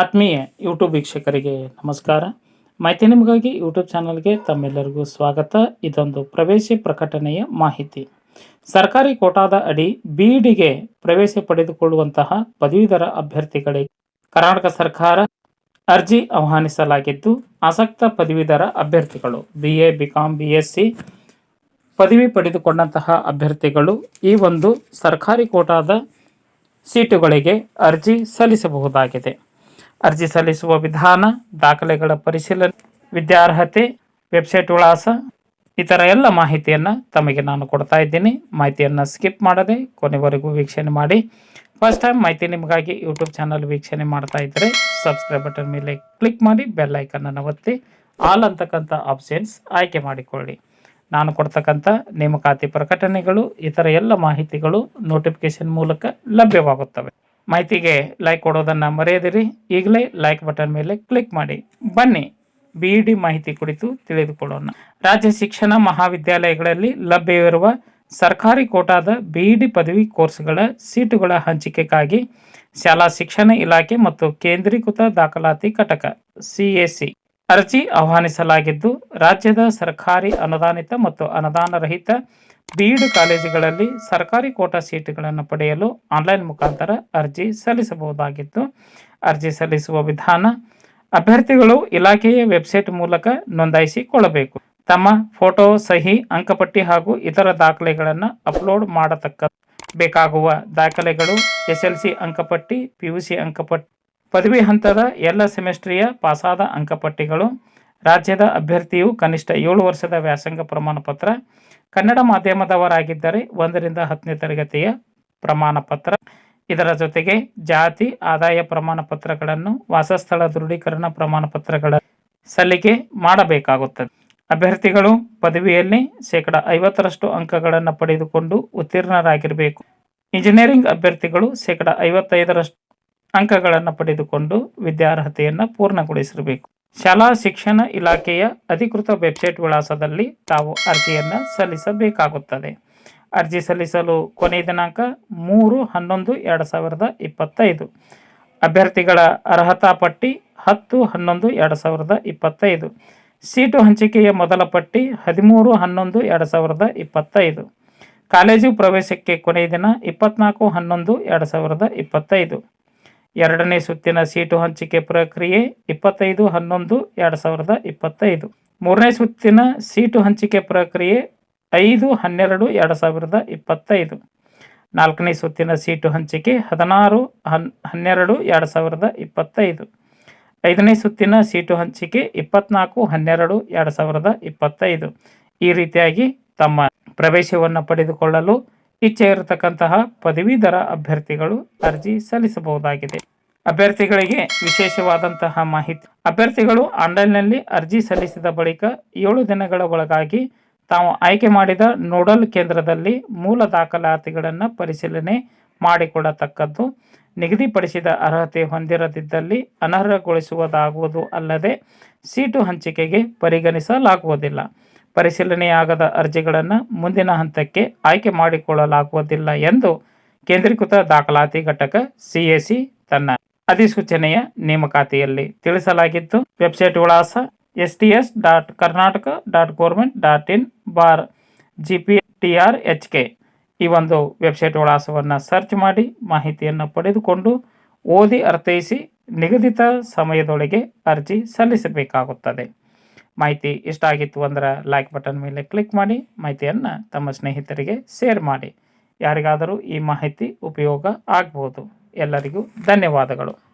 ಆತ್ಮೀಯ ಯೂಟ್ಯೂಬ್ ವೀಕ್ಷಕರಿಗೆ ನಮಸ್ಕಾರ. ಮಾಹಿತಿ ನಿಮಗಾಗಿ ಯೂಟ್ಯೂಬ್ ಚಾನಲ್ಗೆ ತಮ್ಮೆಲ್ಲರಿಗೂ ಸ್ವಾಗತ. ಇದೊಂದು ಪ್ರವೇಶ ಪ್ರಕಟಣೆಯ ಮಾಹಿತಿ. ಸರ್ಕಾರಿ ಕೋಟಾದ ಅಡಿ ಬಿಇಡಿಗೆ ಪ್ರವೇಶ ಪಡೆದುಕೊಳ್ಳುವಂತಹ ಪದವೀಧರ ಅಭ್ಯರ್ಥಿಗಳಿಗೆ ಕರ್ನಾಟಕ ಸರ್ಕಾರ ಅರ್ಜಿ ಆಹ್ವಾನಿಸಲಾಗಿದ್ದು, ಆಸಕ್ತ ಪದವೀಧರ ಅಭ್ಯರ್ಥಿಗಳು B A BCom B S C ಪದವಿ ಪಡೆದುಕೊಂಡಂತಹ ಅಭ್ಯರ್ಥಿಗಳು ಈ ಒಂದು ಸರ್ಕಾರಿ ಕೋಟಾದ ಸೀಟುಗಳಿಗೆ ಅರ್ಜಿ ಸಲ್ಲಿಸಬಹುದಾಗಿದೆ. ಅರ್ಜಿ ಸಲ್ಲಿಸುವ ವಿಧಾನ, ದಾಖಲೆಗಳ ಪರಿಶೀಲನೆ, ವಿದ್ಯಾರ್ಹತೆ, ವೆಬ್ಸೈಟ್ ವಿಳಾಸ, ಇತರ ಎಲ್ಲ ಮಾಹಿತಿಯನ್ನು ತಮಗೆ ನಾನು ಕೊಡ್ತಾ ಇದ್ದೀನಿ. ಮಾಹಿತಿಯನ್ನು ಸ್ಕಿಪ್ ಮಾಡದೆ ಕೊನೆವರೆಗೂ ವೀಕ್ಷಣೆ ಮಾಡಿ. ಫಸ್ಟ್ ಟೈಮ್ ಮಾಹಿತಿ ನಿಮಗಾಗಿ ಯೂಟ್ಯೂಬ್ ಚಾನಲ್ ವೀಕ್ಷಣೆ ಮಾಡ್ತಾ ಇದ್ದರೆ ಸಬ್ಸ್ಕ್ರೈಬ್ ಬಟನ್ ಮೇಲೆ ಕ್ಲಿಕ್ ಮಾಡಿ ಬೆಲ್ ಐಕನನ್ನು ಒತ್ತಿ ಆಲ್ ಅಂತಕ್ಕಂಥ ಆಪ್ಷನ್ಸ್ ಆಯ್ಕೆ ಮಾಡಿಕೊಳ್ಳಿ. ನಾನು ಕೊಡ್ತಕ್ಕಂಥ ನೇಮಕಾತಿ ಪ್ರಕಟಣೆಗಳು, ಇತರ ಎಲ್ಲ ಮಾಹಿತಿಗಳು ನೋಟಿಫಿಕೇಶನ್ ಮೂಲಕ ಲಭ್ಯವಾಗುತ್ತವೆ. ಮಾಹಿತಿಗೆ ಲೈಕ್ ಕೊಡೋದನ್ನು ಮರೆಯದಿರಿ. ಈಗಲೇ ಲೈಕ್ ಬಟನ್ ಮೇಲೆ ಕ್ಲಿಕ್ ಮಾಡಿ. ಬನ್ನಿ ಬಿ ಡಿ ಮಾಹಿತಿ ಕುರಿತು ತಿಳಿದುಕೊಳ್ಳೋಣ. ರಾಜ್ಯ ಶಿಕ್ಷಣ ಮಹಾವಿದ್ಯಾಲಯಗಳಲ್ಲಿ ಲಭ್ಯವಿರುವ ಸರ್ಕಾರಿ ಕೋಟಾದ ಬಿಇಡಿ ಪದವಿ ಕೋರ್ಸ್ಗಳ ಸೀಟುಗಳ ಹಂಚಿಕೆಗಾಗಿ ಶಾಲಾ ಶಿಕ್ಷಣ ಇಲಾಖೆ ಮತ್ತು ಕೇಂದ್ರೀಕೃತ ದಾಖಲಾತಿ ಘಟಕ ಸಿಎಸಿ ಅರ್ಜಿ ಆಹ್ವಾನಿಸಲಾಗಿದ್ದು, ರಾಜ್ಯದ ಸರ್ಕಾರಿ ಅನುದಾನಿತ ಮತ್ತು ಅನುದಾನ ರಹಿತ ಬಿಇಡಿ ಕಾಲೇಜುಗಳಲ್ಲಿ ಸರ್ಕಾರಿ ಕೋಟಾ ಸೀಟುಗಳನ್ನು ಪಡೆಯಲು ಆನ್ಲೈನ್ ಮುಖಾಂತರ ಅರ್ಜಿ ಸಲ್ಲಿಸಬಹುದಾಗಿತ್ತು. ಅರ್ಜಿ ಸಲ್ಲಿಸುವ ವಿಧಾನ, ಅಭ್ಯರ್ಥಿಗಳು ಇಲಾಖೆಯ ವೆಬ್ಸೈಟ್ ಮೂಲಕ ನೋಂದಾಯಿಸಿಕೊಳ್ಳಬೇಕು. ತಮ್ಮ ಫೋಟೋ, ಸಹಿ, ಅಂಕಪಟ್ಟಿ ಹಾಗೂ ಇತರ ದಾಖಲೆಗಳನ್ನು ಅಪ್ಲೋಡ್ ಮಾಡತಕ್ಕ ಬೇಕಾಗುವ ದಾಖಲೆಗಳು ಎಸ್ ಎಲ್ ಸಿ ಅಂಕಪಟ್ಟಿ, ಪಿ ಯು ಸಿ ಅಂಕಪಟ್ಟಿ ಪದವಿ ಹಂತದ ಎಲ್ಲ ಸೆಮಿಸ್ಟ್ರಿಯ ಪಾಸಾದ ಅಂಕಪಟ್ಟಿಗಳು, ರಾಜ್ಯದ ಅಭ್ಯರ್ಥಿಯು ಕನಿಷ್ಠ ಏಳು ವರ್ಷದ ವ್ಯಾಸಂಗ ಪ್ರಮಾಣ ಪತ್ರ, ಕನ್ನಡ ಮಾಧ್ಯಮದವರಾಗಿದ್ದರೆ ಒಂದರಿಂದ ಹತ್ತನೇ ತರಗತಿಯ ಪ್ರಮಾಣ ಪತ್ರ. ಇದರ ಜೊತೆಗೆ ಜಾತಿ, ಆದಾಯ ಪ್ರಮಾಣ ಪತ್ರಗಳನ್ನು, ವಾಸಸ್ಥಳ ದೃಢೀಕರಣ ಪ್ರಮಾಣ ಪತ್ರಗಳ ಸಲ್ಲಿಕೆ ಮಾಡಬೇಕಾಗುತ್ತದೆ. ಅಭ್ಯರ್ಥಿಗಳು ಪದವಿಯಲ್ಲಿ ಶೇಕಡ ಐವತ್ತರಷ್ಟು ಅಂಕಗಳನ್ನು ಪಡೆದುಕೊಂಡು ಉತ್ತೀರ್ಣರಾಗಿರಬೇಕು. ಇಂಜಿನಿಯರಿಂಗ್ ಅಭ್ಯರ್ಥಿಗಳು ಶೇಕಡ ಐವತ್ತೈದರಷ್ಟು ಅಂಕಗಳನ್ನು ಪಡೆದುಕೊಂಡು ವಿದ್ಯಾರ್ಹತೆಯನ್ನು ಪೂರ್ಣಗೊಳಿಸಿರಬೇಕು. ಶಾಲಾ ಶಿಕ್ಷಣ ಇಲಾಖೆಯ ಅಧಿಕೃತ ವೆಬ್ಸೈಟ್ ವಿಳಾಸದಲ್ಲಿ ತಾವು ಅರ್ಜಿಯನ್ನು ಸಲ್ಲಿಸಬೇಕಾಗುತ್ತದೆ. ಅರ್ಜಿ ಸಲ್ಲಿಸಲು ಕೊನೆಯ ದಿನಾಂಕ ಮೂರು ಹನ್ನೊಂದು ಎರಡು ಸಾವಿರದ ಇಪ್ಪತ್ತೈದು. ಅಭ್ಯರ್ಥಿಗಳ ಅರ್ಹತಾ ಪಟ್ಟಿ ಹತ್ತು ಹನ್ನೊಂದು ಎರಡು ಸಾವಿರದ ಇಪ್ಪತ್ತೈದು. ಸೀಟು ಹಂಚಿಕೆಯ ಮೊದಲ ಪಟ್ಟಿ ಹದಿಮೂರು ಹನ್ನೊಂದು ಎರಡು ಸಾವಿರದ ಇಪ್ಪತ್ತೈದು. ಕಾಲೇಜು ಪ್ರವೇಶಕ್ಕೆ ಕೊನೆಯ ದಿನ ಇಪ್ಪತ್ನಾಲ್ಕು ಹನ್ನೊಂದು ಎರಡು ಸಾವಿರದ ಇಪ್ಪತ್ತೈದು. ಎರಡನೇ ಸುತ್ತಿನ ಸೀಟು ಹಂಚಿಕೆ ಪ್ರಕ್ರಿಯೆ ಇಪ್ಪತ್ತೈದು, ಹನ್ನೊಂದು, ಎರಡು ಸಾವಿರದ ಇಪ್ಪತ್ತೈದು. ಮೂರನೇ ಸುತ್ತಿನ ಸೀಟು ಹಂಚಿಕೆ ಪ್ರಕ್ರಿಯೆ ಐದು, ಹನ್ನೆರಡು, ಎರಡು ಸಾವಿರದ ಇಪ್ಪತ್ತೈದು. ನಾಲ್ಕನೇ ಸುತ್ತಿನ ಸೀಟು ಹಂಚಿಕೆ ಹದಿನಾರು, ಹನ್, ಹನ್ನೆರಡು, ಎರಡು ಸಾವಿರದ ಇಪ್ಪತ್ತೈದು. ಐದನೇ ಸುತ್ತಿನ ಸೀಟು ಹಂಚಿಕೆ ಇಪ್ಪತ್ನಾಲ್ಕು, ಹನ್ನೆರಡು, ಎರಡು ಸಾವಿರದ ಇಪ್ಪತ್ತೈದು. ಈ ರೀತಿಯಾಗಿ ತಮ್ಮ ಪ್ರವೇಶವನ್ನು ಪಡೆದುಕೊಳ್ಳಲು ಇಚ್ಛೆ ಇರತಕ್ಕಂತಹ ಪದವೀಧರ ಅಭ್ಯರ್ಥಿಗಳು ಅರ್ಜಿ ಸಲ್ಲಿಸಬಹುದಾಗಿದೆ. ಅಭ್ಯರ್ಥಿಗಳಿಗೆ ವಿಶೇಷವಾದಂತಹ ಮಾಹಿತಿ. ಅಭ್ಯರ್ಥಿಗಳು ಆನ್ಲೈನ್ನಲ್ಲಿ ಅರ್ಜಿ ಸಲ್ಲಿಸಿದ ಬಳಿಕ ಏಳು ದಿನಗಳ ಒಳಗಾಗಿ ತಾವು ಆಯ್ಕೆ ಮಾಡಿದ ನೋಡಲ್ ಕೇಂದ್ರದಲ್ಲಿ ಮೂಲ ದಾಖಲಾತಿಗಳನ್ನು ಪರಿಶೀಲನೆ ಮಾಡಿಕೊಡತಕ್ಕದ್ದು ನಿಗದಿಪಡಿಸಿದ ಅರ್ಹತೆ ಹೊಂದಿರದಿದ್ದಲ್ಲಿ ಅನರ್ಹಗೊಳಿಸುವುದಾಗುವುದು ಅಲ್ಲದೆ ಸೀಟು ಹಂಚಿಕೆಗೆ ಪರಿಗಣಿಸಲಾಗುವುದಿಲ್ಲ. ಪರಿಶೀಲನೆಯಾಗದ ಅರ್ಜಿಗಳನ್ನು ಮುಂದಿನ ಹಂತಕ್ಕೆ ಆಯ್ಕೆ ಮಾಡಿಕೊಳ್ಳಲಾಗುವುದಿಲ್ಲ ಎಂದು ಕೇಂದ್ರೀಕೃತ ದಾಖಲಾತಿ ಘಟಕ ಸಿಎಸಿ ತನ್ನ ಅಧಿಸೂಚನೆಯ ನೇಮಕಾತಿಯಲ್ಲಿ ತಿಳಿಸಲಾಗಿದ್ದು ವೆಬ್ಸೈಟ್ ವಿಳಾಸ S T S dot Karnataka dot government dot in bar G P T R H K. ಈ ಒಂದು ವೆಬ್ಸೈಟ್ ವಿಳಾಸವನ್ನು ಸರ್ಚ್ ಮಾಡಿ ಮಾಹಿತಿಯನ್ನು ಪಡೆದುಕೊಂಡು ಓದಿ ಅರ್ಥೈಸಿ ನಿಗದಿತ ಸಮಯದೊಳಗೆ ಅರ್ಜಿ ಸಲ್ಲಿಸಬೇಕಾಗುತ್ತದೆ. ಮಾಹಿತಿ ಇಷ್ಟ ಆಗಿತ್ತು ಅಂದ್ರೆ ಲೈಕ್ ಬಟನ್ ಮೇಲೆ ಕ್ಲಿಕ್ ಮಾಡಿ ಮಾಹಿತಿಯನ್ನು ತಮ್ಮ ಸ್ನೇಹಿತರಿಗೆ ಶೇರ್ ಮಾಡಿ. ಯಾರಿಗಾದರೂ ಈ ಮಾಹಿತಿ ಉಪಯೋಗ ಆಗ್ಬೋದು. ಎಲ್ಲರಿಗೂ ಧನ್ಯವಾದಗಳು.